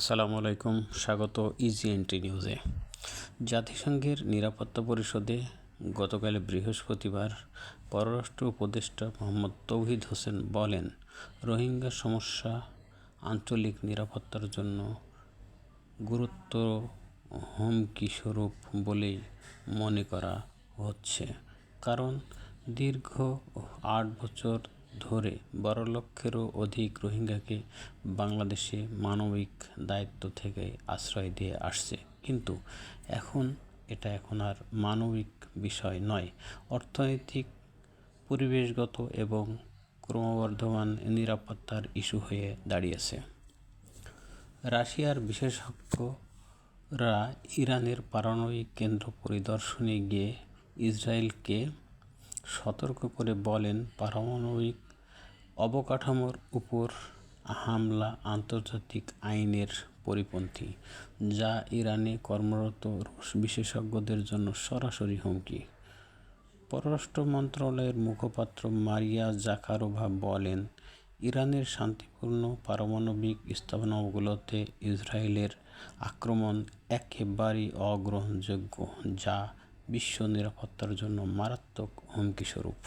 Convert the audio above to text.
আসসালামু আলাইকুম, স্বাগত ইজি এন্ট্রি নিউজে জাতিসংঘের নিরাপত্তা পরিষদে গতকাল বৃহস্পতিবার পররাষ্ট্র উপদেষ্টা মোহাম্মদ তৌহিদ হোসেন বলেন, রোহিঙ্গা সমস্যা আঞ্চলিক নিরাপত্তার জন্য গুরুত্ব হুমকি স্বরূপ বলেই মনে করা হচ্ছে। কারণ দীর্ঘ আট বছর ধরে বারো লক্ষেরও অধিক রোহিঙ্গাকে বাংলাদেশে মানবিক দায়িত্ব থেকে আশ্রয় দিয়ে আসছে। কিন্তু এখন এটা এখন আর মানবিক বিষয় নয়। অর্থনৈতিক, পরিবেশগত এবং ক্রমবর্ধমান নিরাপত্তার ইস্যু হয়ে দাঁড়িয়েছে। রাশিয়ার বিশেষজ্ঞরা ইরানের পারমাণবিক কেন্দ্র পরিদর্শনে গিয়ে ইসরায়েলকে সতর্ক করে বলেন পারমাণবিক অবকাঠামোর উপর হামলা আন্তর্জাতিক আইনের পরিপন্থী, যা ইরানে কর্মরত রুশ বিশেষজ্ঞদের জন্য সরাসরি হুমকি। পররাষ্ট্র মন্ত্রণালয়ের মুখপাত্র মারিয়া জাকারোভা বলেন, ইরানের শান্তিপূর্ণ পারমাণবিক স্থাপনাগুলোতে ইসরায়েলের আক্রমণ একেবারেই অগ্রহণযোগ্য, যা বিশ্ব নিরাপত্তার জন্য মারাত্মক হুমকি স্বরূপ।